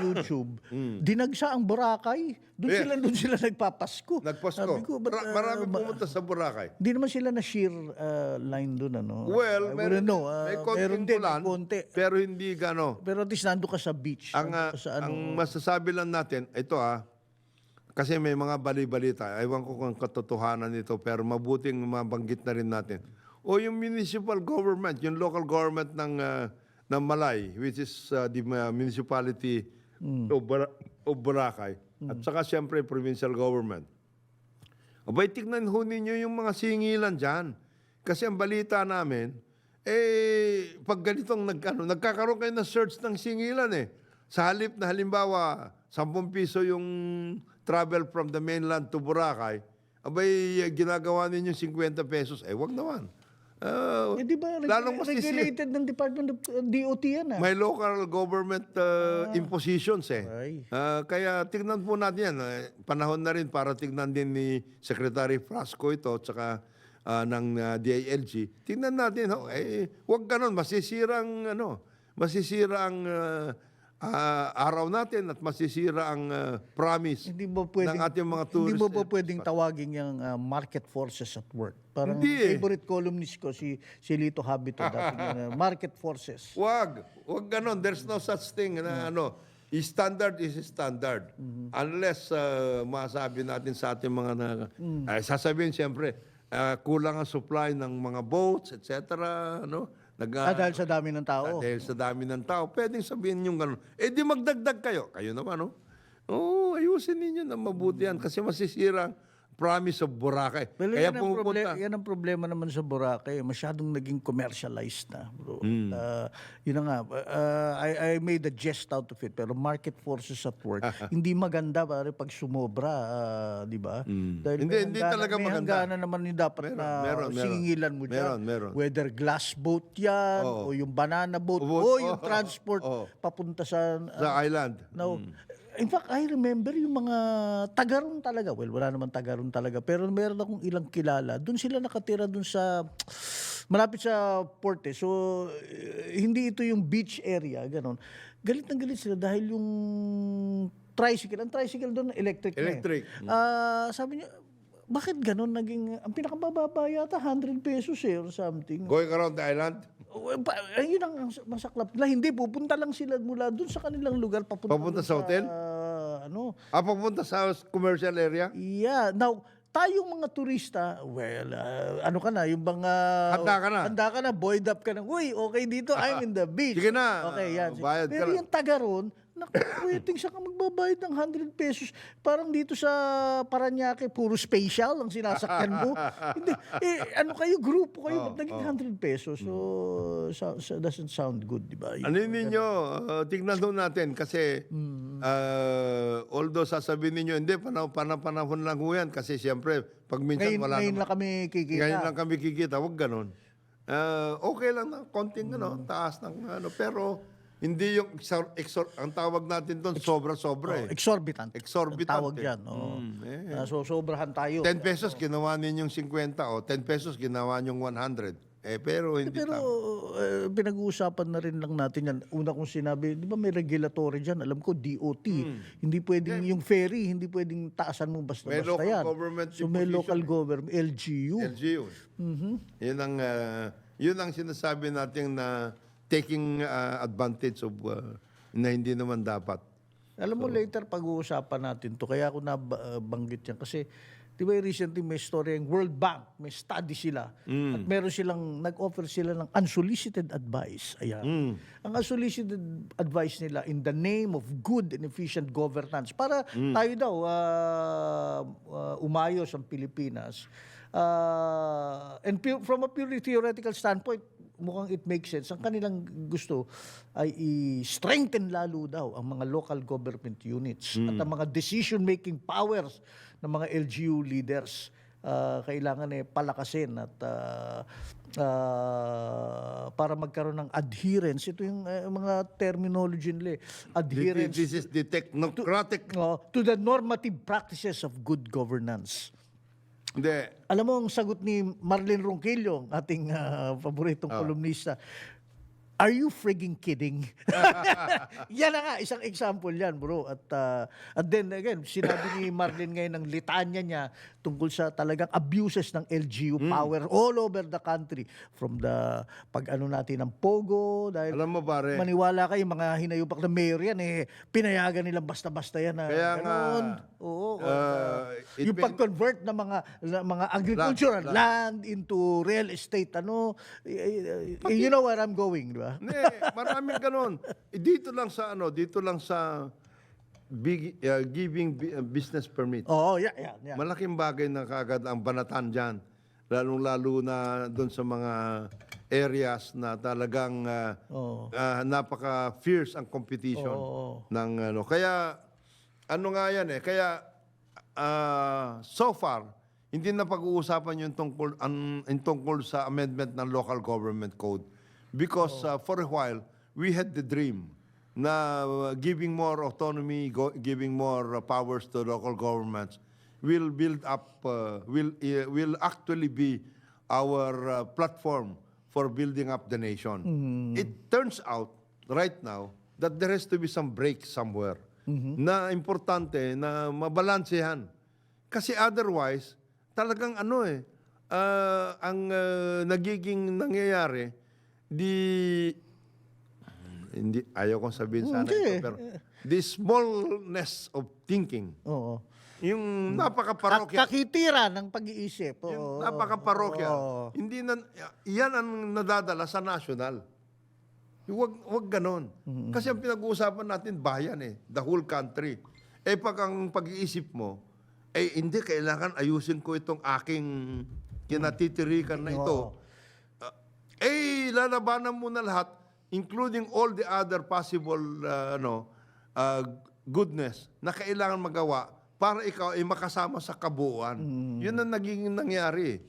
YouTube, dinagsa ang Boracay. Doon Yeah. sila doon sila nagpapasko. Nagpasko. Sabi ko, Ra- ah, marami pumunta sa Boracay. Hindi naman sila na sheer ah, line doon ano. Well, I meron, may ah, konting meron din, ulan, may konti. pero hindi gano. Pero at least nandun ka sa beach. Ang, ah, ka sa ano. ang masasabi lang natin, ito ah, kasi may mga bali-balita, ewan ko kung katotohanan nito, pero mabuting mabanggit na rin natin. O yung municipal government, yung local government ng, ah, ng Malay, which is ah, the ah, municipality of, Bar- of Boracay, at saka siyempre provincial government. Abay, tignan ho ninyo yung mga singilan dyan. Kasi ang balita namin, eh, pag ganitong nag, ano, nagkakaroon kayo ng search ng singilan eh. Sa halip na halimbawa, 10 piso yung travel from the mainland to Boracay, abay, eh, ginagawa ninyo 50 pesos. Eh, wag naman. Ah, eh, di ba, lalong masisi- regulated ng Department of uh, DOT yan ah. may local government uh, impositions eh. Ay. Ah, kaya tignan po natin yan. Eh, panahon na rin para tignan din ni Secretary Frasco ito at saka ah, ng ah, DILG. Tignan natin, ho, eh, wag ganon, masisira ang, ano, masisira ang ah, ah, araw natin at masisira ang ah, promise Hindi ba pwedeng, ng ating mga Hindi tourist. mo ba pwedeng tawagin yung uh, market forces at work? Parang Hindi eh. favorite columnist ko si si Lito Habito dati yun, uh, market forces. Wag. Wag ganon. There's no such thing na ano. Standard is standard. Unless uh, masabi natin sa ating mga na, ay, sasabihin siyempre, uh, kulang ang supply ng mga boats, etc. Ano? Nag, Ah, dahil sa dami ng tao. dahil sa dami ng tao, pwedeng sabihin yung gano'n. Eh di magdagdag kayo. Kayo naman, no? Oo, ayusin ninyo na mabuti yan kasi masisira promise of Boracay. Well, Kaya yan, ang pumupunta. yan ang problema naman sa Boracay. Masyadong naging commercialized na, bro. Hmm. Uh, yun na nga, uh, I, I made a jest out of it. Pero market forces at work, hindi maganda pare pag sumobra, uh, di ba? Dahil Hmm. Hindi- may hindi hangganan- talaga may maganda. hangganan naman yung dapat Meron, na meron, meron. singilan mo dyan. Meron, meron. Whether glass boat yan, o yung banana boat, Boat, o yung oo, transport oo. papunta sa... Sa island. No. In fact, I remember yung mga tagaron talaga. Well, wala naman tagaron talaga. Pero meron akong ilang kilala. Doon sila nakatira doon sa malapit sa port eh. So, eh, hindi ito yung beach area, ganon. Galit na galit sila dahil yung tricycle, ang tricycle doon electric, Electric. na eh. Ah, sabi niya, bakit ganon naging, ang pinakamababa yata, 100 pesos eh or something. Going around the island. Oh, Ayun ang masaklap nila. Hindi, pupunta lang sila mula doon sa kanilang lugar. Papunta, Papunta sa hotel? ano. Ah, papunta sa commercial area? Yeah. Now, tayong mga turista, well, ah, ano ka na, yung mga... Handa ka na. Handa ka na, buoyed up ka na. Uy, okay dito, I'm in the beach. Sige na, Okay, yan. bayad Pero yung taga ron, naku, waiting siya ka magbabayad ng 100 pesos. Parang dito sa Paranaque, puro special ang sinasakyan mo. Hindi, eh, ano kayo, grupo kayo, ba't naging 100 pesos? So, so, so, doesn't sound good, di ba? Ano ninyo, uh, tignan doon natin kasi uh, although sasabihin ninyo, hindi, panahon, panahon, lang yan kasi siyempre, pag minsan Ngayon, wala ngayon naman. lang kami kikita. Ngayon lang kami kikita, wag ganon. Uh, okay lang na, konting ano, Mm. taas ng ano, pero hindi yung, exor, exor- ang tawag natin doon, sobra-sobra eh. Exorbitant. Exorbitant Ang tawag eh. dyan. oo. Mm, eh. Ah, so, sobrahan tayo. 10 pesos ginawa ninyong 50 o 10 pesos ginawa ninyong 100. Eh, pero hindi Pero tama. eh, pinag-uusapan na rin lang natin yan. Una kong sinabi, di ba may regulatory dyan? Alam ko, DOT. Hindi pwedeng, yung ferry, hindi pwedeng taasan mo. May basta-basta local yan. government so may local government, LGU. LGU. Mm-hmm. Yun ang ah, yun ang sinasabi natin na taking ah, advantage of ah, na hindi naman dapat. Alam mo, later pag-uusapan natin to Kaya ako nabanggit yan. Kasi, di ba recently may story yung World Bank, may study sila. Mm. At meron silang, nag-offer sila ng unsolicited advice. Ayan. Mm. Ang unsolicited advice nila in the name of good and efficient governance. Para Mm. tayo daw, ah, ah, umayos ang Pilipinas. Ah, and from a purely theoretical standpoint, mukhang it makes sense. Ang kanilang gusto ay i-strengthen lalo daw ang mga local government units at ang mga decision-making powers ng mga LGU leaders. Ah, kailangan eh palakasin at ah, ah, para magkaroon ng adherence. Ito yung eh, mga terminology nila. eh. Adherence This is the technocratic. oh, to the normative practices of good governance. Hindi. Alam mo ang sagot ni Marlene Ronquillo, ating ah, paboritong kolumnista. Are you frigging kidding? yan na nga, isang example yan, bro. At, uh, at then again, sinabi ni Marlene ngayon ng litanya niya tungkol sa talagang abuses ng LGU power all over the country. From the pag-ano natin ng Pogo, dahil Alam mo pare, maniwala kayo, mga hinayupak na mayor yan, eh, pinayagan nilang basta-basta yan. Na, Kaya nga, ganon. Oo. uh, it yung pag-convert ng mga na- mga agricultural Land, land, into real estate, ano, eh, eh, you know where I'm going, di ba? Hindi, maraming ganun. Eh, Dito lang sa ano, dito lang sa big, uh, giving bi- uh, business permit. Oo, yeah, yeah, yeah. Malaking bagay na kagad ang banatan dyan. Lalong-lalo na doon sa mga areas na talagang uh, Oo. uh, napaka-fierce ang competition Oo. ng ano. Kaya ano nga yan eh, kaya uh, so far hindi na pag-uusapan yung tungkol an, yung tungkol sa amendment ng local government code because uh, for a while we had the dream na uh, giving more autonomy, go, giving more uh, powers to local governments will build up uh, will uh, will actually be our uh, platform for building up the nation. It turns out right now that there has to be some break somewhere na importante na mabalansehan. Kasi otherwise, talagang ano eh, ah, ang ah, nagiging nangyayari, di, hindi, ayaw kong sabihin sana Hindi. ito, pero the smallness of thinking, Oo. yung Kak- napaka-parokya, kakitira ng pag-iisip. yung Oo. napaka-parokya, Oo. hindi na, yan ang nadadala sa national. Huwag, huwag ganon. Kasi ang pinag-uusapan natin, bayan eh. The whole country. Eh pag ang pag-iisip mo, eh hindi, kailangan ayusin ko itong aking kinatitirikan na ito. Uh, eh, lalabanan mo na lahat, including all the other possible uh, ano, uh, goodness na kailangan magawa para ikaw ay makasama sa kabuuan. Yun ang nagiging nangyari.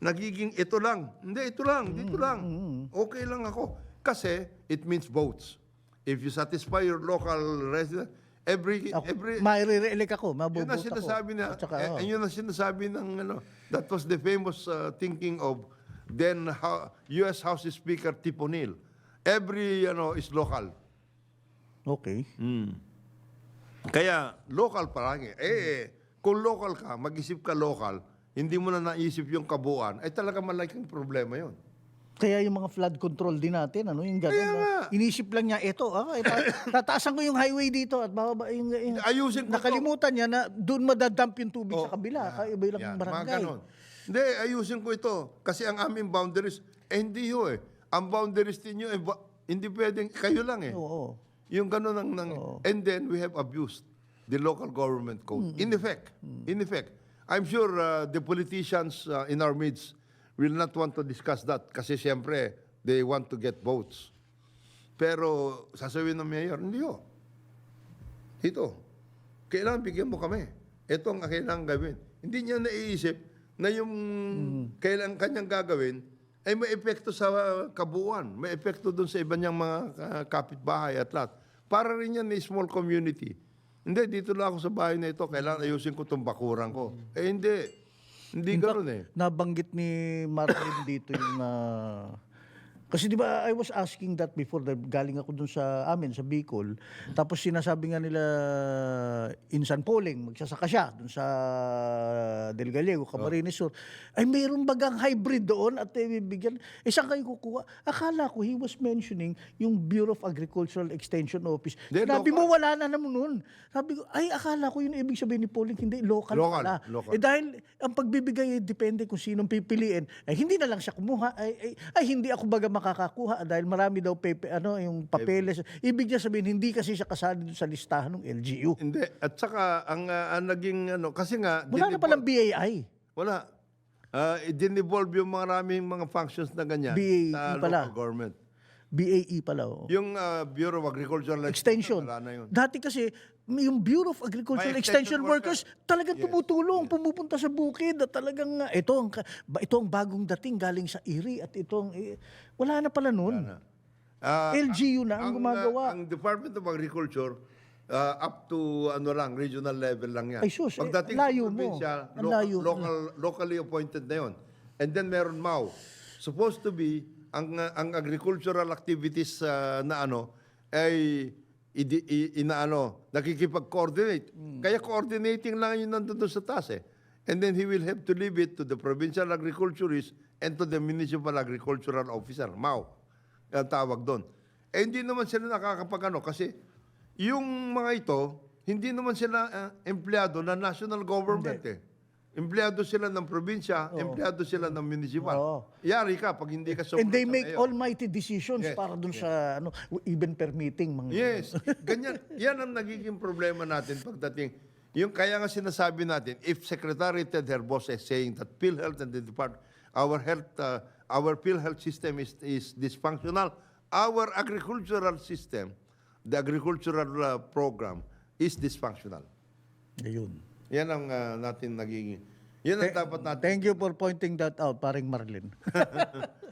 Nagiging ito lang. Hindi, ito lang. Dito lang. Okay lang ako. Kasi it means votes. If you satisfy your local resident, every, Ako, every, Maire-elect ako, yun mabubuto ang ako. sinasabi na, At saka, eh, yun ang sinasabi ng, ano, that was the famous uh, thinking of then how, U.S. House Speaker Tiponil. Every, ano, is local. Okay. Kaya, local palagi. Eh, kung local ka, mag-isip ka local, hindi mo na naisip yung kabuuan, ay talaga malaking problema yon. Kaya yung mga flood control din natin, ano, yung gano'n. Kaya nga. Inisip lang niya, eto, ah, eh, ta- tataasan ko yung highway dito at bababa yung, yung Ayusin ko nakalimutan niya na doon madadump yung tubig Oh, sa kabila, kaya iba lang Yan, yung mga barangay. ganon. Hindi, ayusin ko ito. Kasi ang aming boundaries, eh hindi yun eh. Ang boundaries ninyo, eh, ba- hindi pwedeng, kayo lang eh. Oo. Yung gano'n ang, nang, and then we have abused the local government code. In effect, in effect, I'm sure uh, the politicians uh, in our midst will not want to discuss that kasi siyempre, they want to get votes. Pero sasabihin ng mayor, hindi ho. Dito, kailangan bigyan mo kami. Ito ang kailangan gawin. Hindi niya naiisip na yung kailangan kanyang gagawin ay may epekto sa kabuuan. May epekto doon sa iba niyang mga ka- kapitbahay at lahat. Para rin yan ni small community. Hindi, dito lang ako sa bahay na ito. Kailangan ayusin ko itong bakuran ko. Eh hindi. Hindi ganoon eh. Nabanggit ni Martin dito yung... ah, kasi di ba I was asking that before that galing ako dun sa amin sa Bicol. Tapos sinasabi nga nila Insan Poling magsasaka siya dun sa Del Gallego, Camarines Sur. Ay mayroon bagang hybrid doon at eh, bibigyan. Eh saan kayo kukuha? Akala ko he was mentioning yung Bureau of Agricultural Extension Office. Hindi, Sabi local. mo wala na naman nun. Sabi ko, ay akala ko yun ibig sabihin ni Poling, hindi, local, Local, pala. local. Eh dahil ang pagbibigay ay depende kung sinong pipiliin. Eh hindi na lang siya kumuha. Ay, ay, ay hindi ako baga makakakuha dahil marami daw pepe, ano, yung papeles. Ibig niya sabihin, hindi kasi siya kasali dun sa listahan ng LGU. Hindi. At saka, ang, ah, ang naging ano, kasi nga, Wala na palang BAI. Wala. Uh, i-devolve yung maraming mga functions na ganyan BAE sa pala. local government. BAE pala. Oh. Yung uh, Bureau of Agricultural Extension. Wala na yun. Dati kasi, yung Bureau of Agricultural May Extension extension Workers, worker. talagang Yes. tumutulong, pumupunta sa bukid at talagang, uh, ito ang, ito ang bagong dating galing sa IRI at ito ang, eh, wala na pala nun. Ah, LGU na ang uh, gumagawa. ang Department of Agriculture, uh, up to ano lang, regional level lang yan. Ay, sus, eh, Pagdating layo sa mo. probinsya, Ang local, layo mo. local, locally appointed na yon. And then meron MAU. Supposed to be ang uh, ang agricultural activities uh, na ano ay idi, i, inaano, nakikipag-coordinate. Kaya coordinating lang yun nandun sa taas eh. And then he will have to leave it to the provincial agriculturist and to the municipal agricultural officer, MAO. Ang tawag doon. Eh hindi naman sila nakakapag ano kasi yung mga ito, hindi naman sila uh, empleyado ng national government eh. Empleyado sila ng probinsya, empleyado sila ng municipal. Oo. Yari ka pag hindi ka And they sa make mayor. almighty decisions Yes, para dun sa ano even permitting mga Yes, ganyan. Yan ang nagiging problema natin pagdating. Yung kaya nga sinasabi natin, if Secretary Ted Herbos is saying that PhilHealth and the department, our health, uh, our PhilHealth system is, is dysfunctional, our agricultural system, the agricultural uh, program is dysfunctional. Ayun. Yan ang uh, natin nagiging, yan ang dapat natin Thank you for pointing that out, paring Marlin.